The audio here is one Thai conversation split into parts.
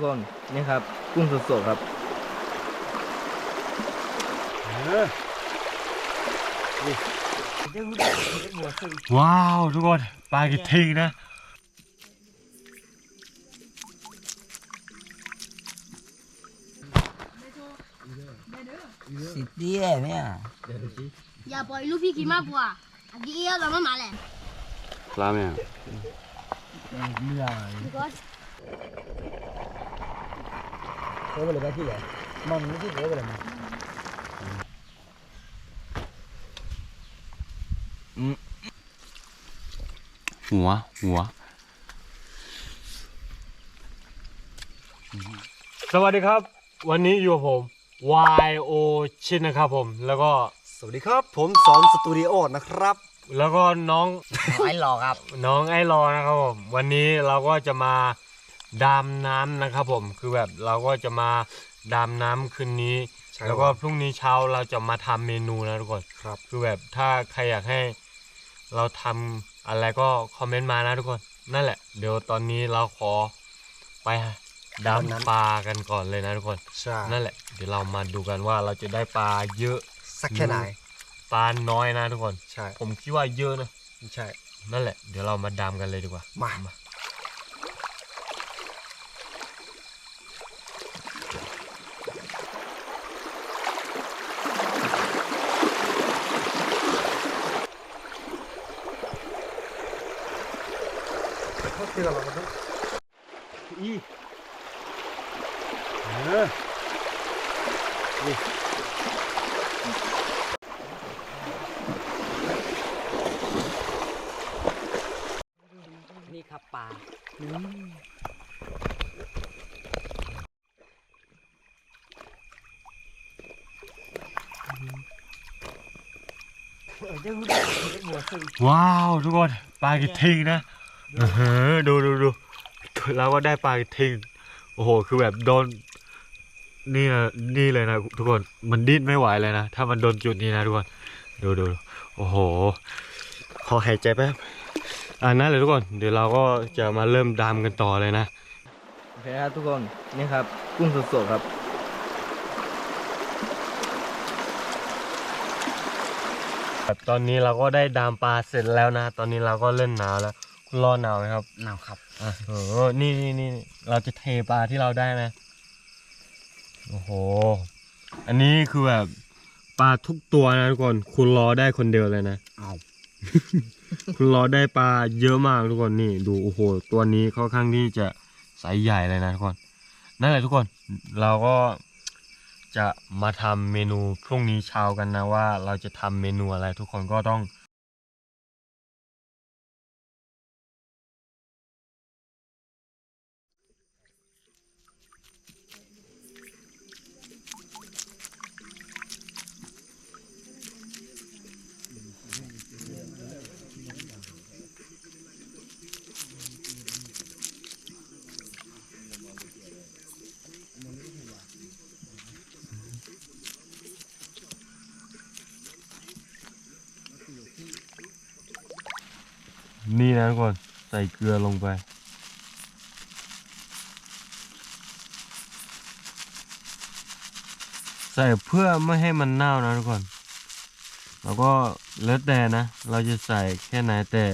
ทุกคนนี่ครับ กุ้งสดๆครับว้าว ทุกคนปลากระทิงนะ สิเตี้ยเนี่ยอย่าปล่อยลูกพี่กินมากกว่าอันนี้เราไม่มาแหละราเมงพี่ก๊อตโอ้ไปเลยไปที่ไหนมันไม่ ที่โอ้ไปเลยมันหัว หัว สวัสดีครับ วันนี้อยู่กับผม YO ชินนะครับผม แล้วก็สวัสดีครับ ผมสอนสตูดิโอนะครับ แล้วก็น้อง ไอ้หลอกครับ น้องไอรอนะครับผม วันนี้เราก็จะมา ดำน้ำนะครับผมคือแบบเราก็จะมาดำน้ำคืนนี้ ใช่แล้วก็พรุ่งนี้เช้าเราจะมาทำเมนูนะทุกคนครับ คือแบบถ้าใครอยากให้ เราทำอะไรก็คอมเมนต์มานะทุกคน นั่นแหละ เดี๋ยวตอนนี้เราขอไปดำปลากันก่อนเลยนะทุกคน ใช่นั่นแหละ เดี๋ยวเรามาดูกันว่าเราจะได้ปลาเยอะ สักแค่ไหน ปลาน้อยนะทุกคน ใช่ผมคิดว่าเยอะนะ ใช่ นั่นแหละ เดี๋ยวเรามาดำกันเลยดีกว่า มา เขาเตือนเราครับอีนี่ครับปลาว้าว ทุกคน ปลากระทิงนะเออ ดูดูดูเราก็ได้ปลากระทิงโอ้โห คือแบบโดนนี่นะนี่เลยนะทุกคนมันดิ้นไม่ไหวเลยนะ ถ้ามันโดนจุดนี้นะทุกคนดูดูดูโอ้โห ขอหายใจแป๊บอ่านั่นเลยทุกคน เดี๋ยวเราก็จะมาเริ่มดำกันต่อเลยนะโอเคครับทุกคนนี่ครับ กุ้งสดๆครับแบบตอนนี้เราก็ได้ดามปลาเสร็จแล้วนะ ตอนนี้เราก็เล่นหนาวแล้วคุณ รอหนาวไหมครับหนาวครับอะโอ้โหนี่นี่นี่เราจะเทปลาที่เราได้ไหมโอ้โห อันนี้คือแบบปลาทุกตัวนะทุกคนคุณรอได้คนเดียวเลยนะเอาคุณรอได้ปลาเยอะมากทุกคนนี่ดูโอ้โห ตัวนี้ค่อนข้างที่จะไซส์ใหญ่เลยนะทุกคนนั่นแหละทุกคนเราก็จะมาทำเมนูพรุ่งนี้เช้ากันนะว่าเราจะทำเมนูอะไรทุกคนก็ต้อง นี่นะทุกคนใส่เกลือลงไป ใส่เพื่อไม่ให้มันเน่านะทุกคนแล้วก็แล้วแต่นะ เราจะใส่แค่ไหนแต่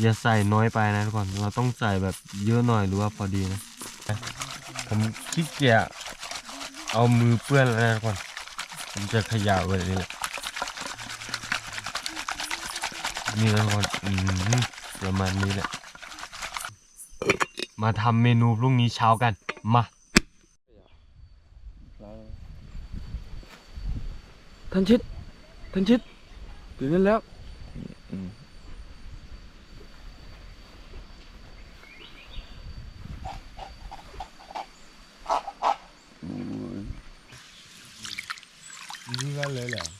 อย่าใส่น้อยไปนะทุกคน เราต้องใส่แบบเยอะหน่อยหรือว่าพอดีนะ ผมขี้เกียจเอามือเปื้อนแล้วนะทุกคน ผมจะขย่าแบบนี้แหละ นี่นะทุกคนอืมประมาณนี้แหละ มาทำเมนูพรุ่งนี้เช้ากัน มาท่านชิดท่านชิดตื่นกันแล้วนี่ก็เลยเหรอเดี๋ยวจะเพื่อนเลยมึงถ้ามึงว่าเลยเลยหัวตั้งมึงเหนื่อยมากเลยเออเอาไว้อาทิตย์หน้าดีว้าวขอ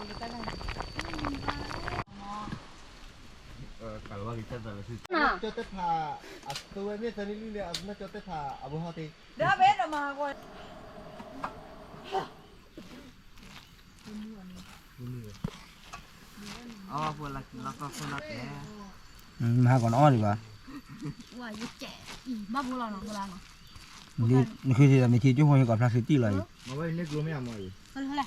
ผมมาอีกแล้วมามาเลยนาโดกาลิมาบอลเลย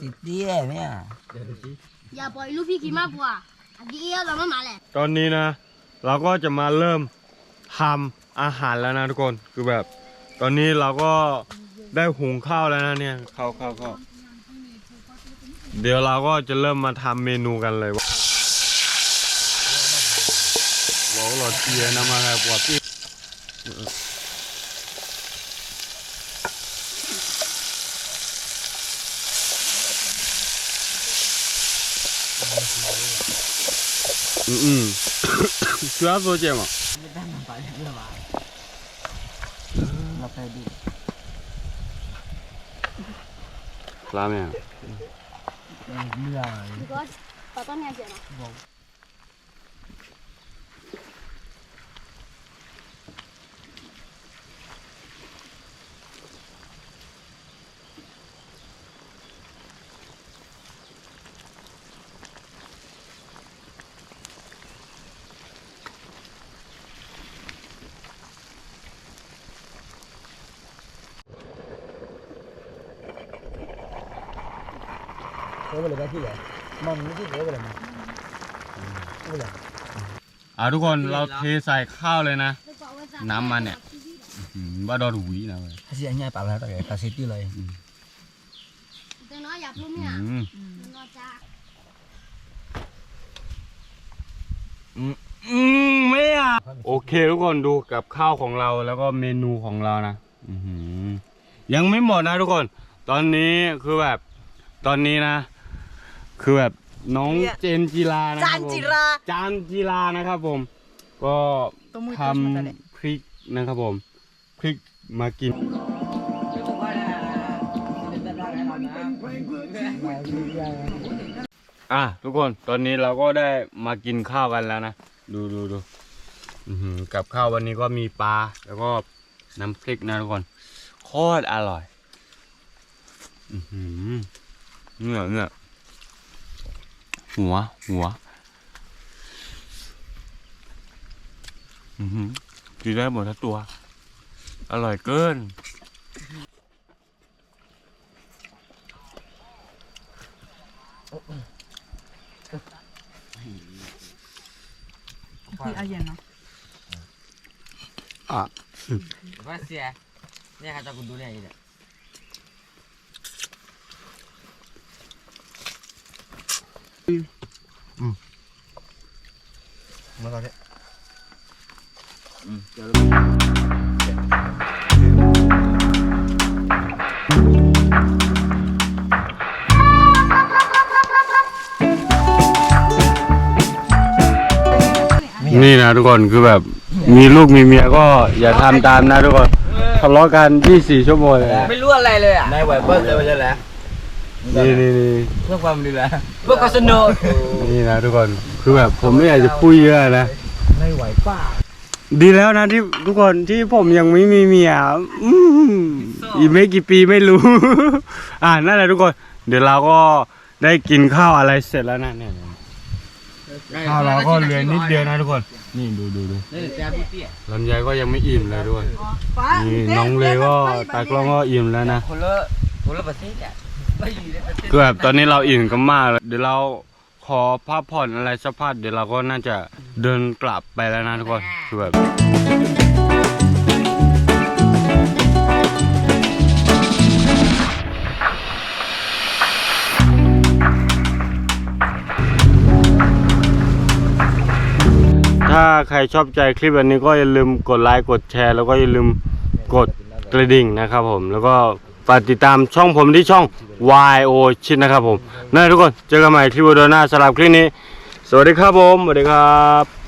สิเตี้ยไหมอะอย่าปล่อยลูกพี่กินมากกว่าอันนี้เราไม่มาแหละตอนนี้นะ เราก็จะมาเริ่มทำอาหารแล้วนะทุกคนคือแบบ ตอนนี้เราก็ได้หุงข้าวแล้วนะเนี่ยข้าวข้าวข้าวเดี๋ยวเราก็จะเริ่มมาทำเมนูกันเลยว่าเราหลอดเทียนะมาครับว่า 嗯嗯，主要做这。拉面。你啊。你我把刀面剪了。 โอ้ไปเลยได้ที่ไหนมันไม่ใช่โอ้ไปเลยมั้งโอ้ไปเลยอะทุกคนเราเทใส่ข้าวเลยนะ น้ำมันเนี่ยอืมว่าโดนหวีนะเว้ยถ้าเสียง่ายปากแล้วแต่พลาสติกเลยแต่น้อยอยากรู้อืเนี่ยมมันก็จะอืมไม่อะโอเคทุกคนดูกับข้าวของเราแล้วก็เมนูของเรานะอือหือยังไม่หมดนะทุกคน ตอนนี้คือแบบ ตอนนี้นะ คือแบบน้องเจนจีรานะคจารับนผมจิรา จานจีรานะครับผม ก็ตัวมือทตัวมือตัวเล็กำพริกนะครับผมพริกมากิน อะทุกคนตอนนี้เราก็ได้มากินข้าวกันแล้วนะ ดูดูดูอื้อหือกับข้าววันนี้ก็มีปลาแล้วก็น้ำพริกนะทุกคนโคตรอร่อย อือหือเนี่ยเนี่ย หัว หัว อือหือกินได้หมดทั้งตัว อร่อยเกิน พี่อาเย็นเนาะอะ Masih ya. Ini kata kudunya ini. มาตอนนี้นี่นะทุกคนคือแบบมีลูกมีเมียก็อย่าทำตามนะทุกคนทะเลาะกัน24ชั่วโมงเลยนะไม่รู้อะไรเลยอะนายไหวเบิ้ลเลยไปเลยแหละ นี่นี่นี่เพื่อความดีแหละเพื่อความสนุกนี่นะทุกคนคือแบบผมไม่อยากจะพูดเยอะนะนายไหวป้าดีแล้วนะที่ทุกคนที่ผมยังไม่มีเมียอืมอีกไม่กี่ปีไม่รู้ อ่านั่นแหละทุกคน เดี๋ยวเราก็ได้กินข้าวอะไรเสร็จแล้วนะเนี่ยข้าวเราก็เหลือนิดเดียวนะทุกคน นี่ดูดูดูนี่แต่พี่เตี้ยลำไยก็ยังไม่อิ่มเลยด้วยนี่น้องเลก็ตากล้องก็อิ่มแล้วนะคนละคนละประเทศอะ คือแบบตอนนี้เราอิ่มกันมากเลยเดี๋ยวเราขอพักผ่อนอะไรสักพักเดี๋ยวเราก็น่าจะเดินกลับไปแล้วนะทุกคนคือแบบถ้าใครชอบใจคลิปอันนี้ก็อย่าลืมกดไลค์กดแชร์ แล้วก็อย่าลืมกดกระดิ่งนะครับผมแล้วก็ ฝากติดตามช่องผมที่ช่อง YO ชิดนะครับผมนั่นทุกคนเจอกันใหม่คลิปวิดีโอหน้าสำหรับคลิปนี้ สวัสดีครับผม สวัสดีครับ